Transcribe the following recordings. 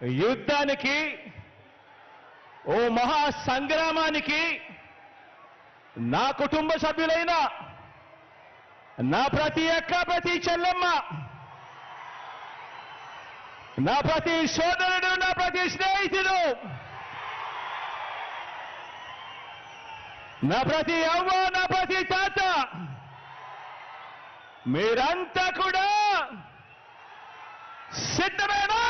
యుద్ధానికి ఓ మహా సంగ్రామానికి నా కుటుంబ సభ్యులైన నా ప్రతి అక్క ప్రతి చెల్లెమ్మ నా ప్రతి సోదరుడు నా ప్రతి స్నేహితుడు నా ప్రతి అవ్వ నా ప్రతి తాత మీరంతా కూడా సిద్ధమేనా?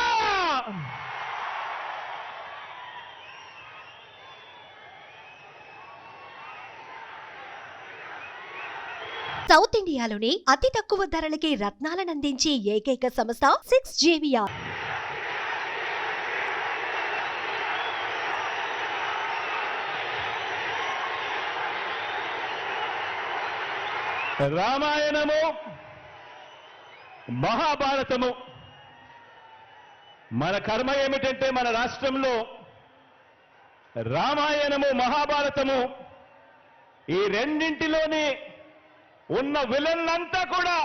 సౌత్ ఇండియాలోని అతి తక్కువ ధరలకి రత్నాలనందించే ఏకైక సంస్థ సిక్స్ జేవిఆర్. రామాయణము మహాభారతము మన కర్మ ఏమిటంటే మన రాష్ట్రంలో రామాయణము మహాభారతము ఈ రెండింటిలోని ఉన్న విలన్లంతా కూడా